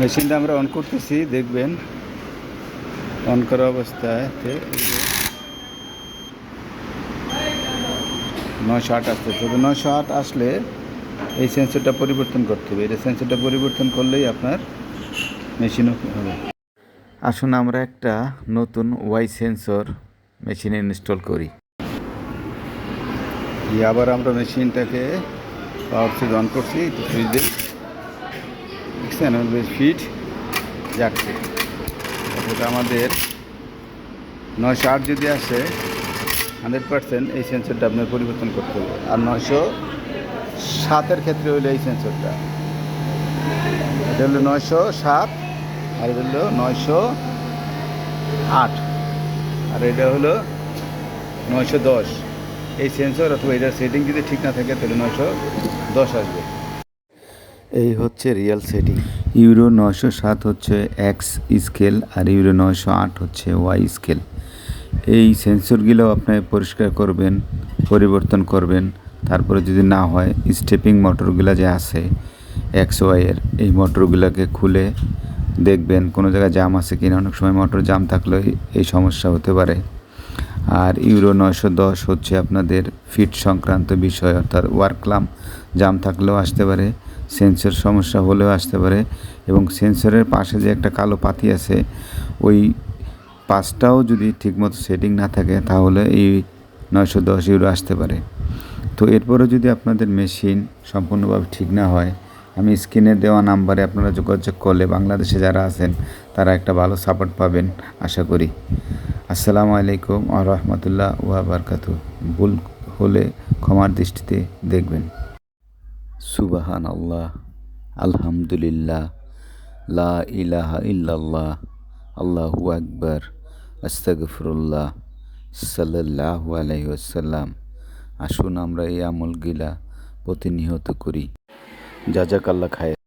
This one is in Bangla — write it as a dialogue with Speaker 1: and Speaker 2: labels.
Speaker 1: মেশিনটা আমরা অন করতেছি, দেখবেন। অন করা অবস্থায় নশো আট আসতেছে তবে নশো আট আসলে এই সেন্সরটা পরিবর্তন করতে হবে। এটা সেন্সরটা পরিবর্তন করলেই আপনার মেশিনও হবে। আসুন আমরা একটা নতুন ওয়াই সেন্সর মেশিনে ইনস্টল করি। আবার আমরা মেশিনটাকে পাওয়ার সুইচ অন করছি। সুইচ দেখছেন ফিট যাচ্ছে অর্থাৎ আমাদের নয়শো আট যদি আসে হান্ড্রেড পার্সেন্ট এই সেন্সরটা আপনার পরিবর্তন করতে হবে। আর নয়শো সাতের ক্ষেত্রে হলো এই সেন্সরটা এটা হলো নয়শো সাত, আর এটা হলো নয়শো আট। আর এটা হলো নয়শো দশ। এই সেন্সর অথবা এটার সেটিং যদি ঠিক না থাকে, তাহলে নয়শো দশ আসবে। এই হচ্ছে রিয়েল সেটিং ইউরো নশো সাত হচ্ছে এক্স স্কেল আর ইউরো নশো আট হচ্ছে ওয়াই স্কেল এই সেন্সরগুলো আপনি পরিষ্কার করবেন, পরিবর্তন করবেন, তারপরে যদি না হয় স্টেপিং মোটরগুলো যে আছে এক্স ওয়াইয়ের এই মোটরগুলোকে খুলে দেখবেন, কোনো জায়গায় জাম আছে কিনা। অনেক সময় মোটর জাম থাকলেও এই সমস্যা হতে পারে। আর ইউরো নয়শো দশ হচ্ছে আপনাদের ফিট সংক্রান্ত বিষয়, অর্থাৎ ওয়ার্কলাম জাম থাকলেও আসতে পারে। সেন্সর সমস্যা হলেও আসতে পারে এবং সেন্সরের পাশে যে একটা কালো পাতি আছে, ওই পাঁচটাও যদি ঠিকমতো সেটিং না থাকে তাহলে এই নয়শো দশ ইউরো আসতে পারে। তো এরপরে যদি আপনাদের মেশিন সম্পূর্ণভাবে ঠিক না হয়, আমি স্ক্রিনে দেওয়া নাম্বারে আপনারা যোগাযোগ করলে বাংলাদেশে যারা আছেন তারা একটা ভালো সাপোর্ট পাবেন, আশা করি। আসসালামু আলাইকুম আ রহমতুল্লাহ ওয়া বারকাতু ভুল হলে ক্ষমার দৃষ্টিতে দেখবেন। সুবাহান আল্লাহ আলহামদুলিল্লাহ, লা ইলাহা ইল্লাল্লাহ, আল্লাহু আকবার, আস্তাগফিরুল্লাহ, সাল্লাল্লাহু আলাইহি ওয়াসাল্লাম। আসুন আমরা এই আমলগুলা প্রতিনিহত করি। যা যাক আল্লাহ খায়